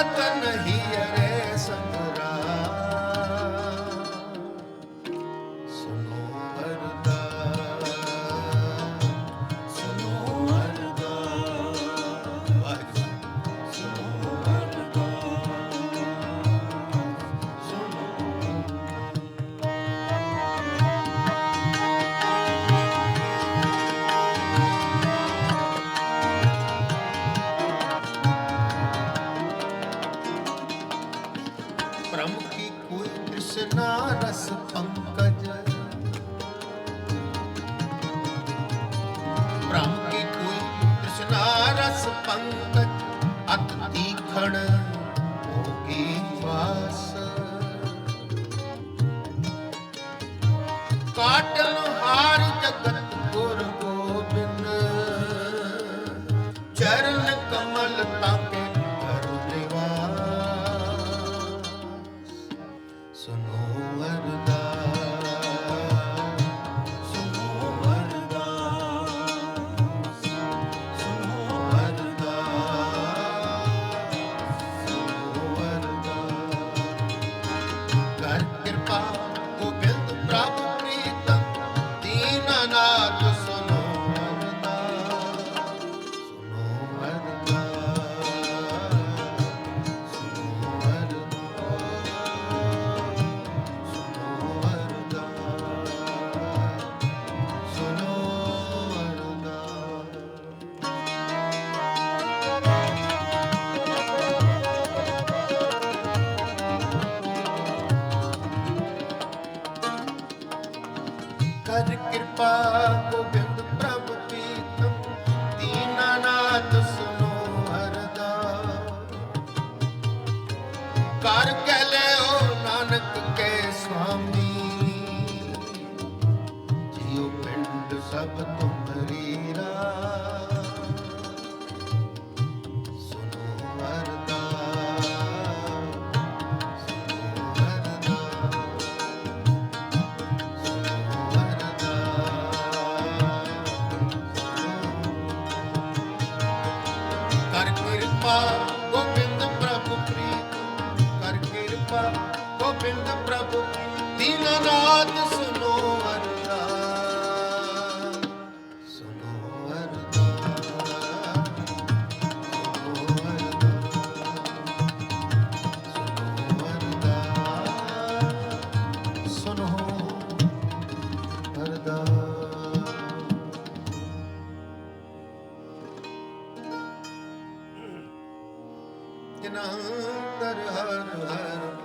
रतन ही भ्रम की कोई कृष्णा रस पंकज भ्रम ਕਰ ਕਿਰਪਾ ਗੋਬਿੰਦ ਪ੍ਰਭ ਪੀਤਮ ਦੀਨਾਨਾਥ ਸੁਨੋ ਹਰਦਾ ਕਰ ਕਹਿ ਲਿਓ ਨਾਨਕ ਕੇ ਸੁਆਮੀ, ਜਿਉ ਪਿੰਡ ਸਭ ਤੁਮਰੀ ਰਾ ਕਿਰਪਾ ਗੋਬਿੰਦ ਪ੍ਰਭੂ ਪ੍ਰੀਤ ਕਰ ਕਿਰਪਾ ਗੋਬਿੰਦ ਪ੍ਰਭੂ ਦੀਨ ਰਾਤ कृष्ण हर हर हर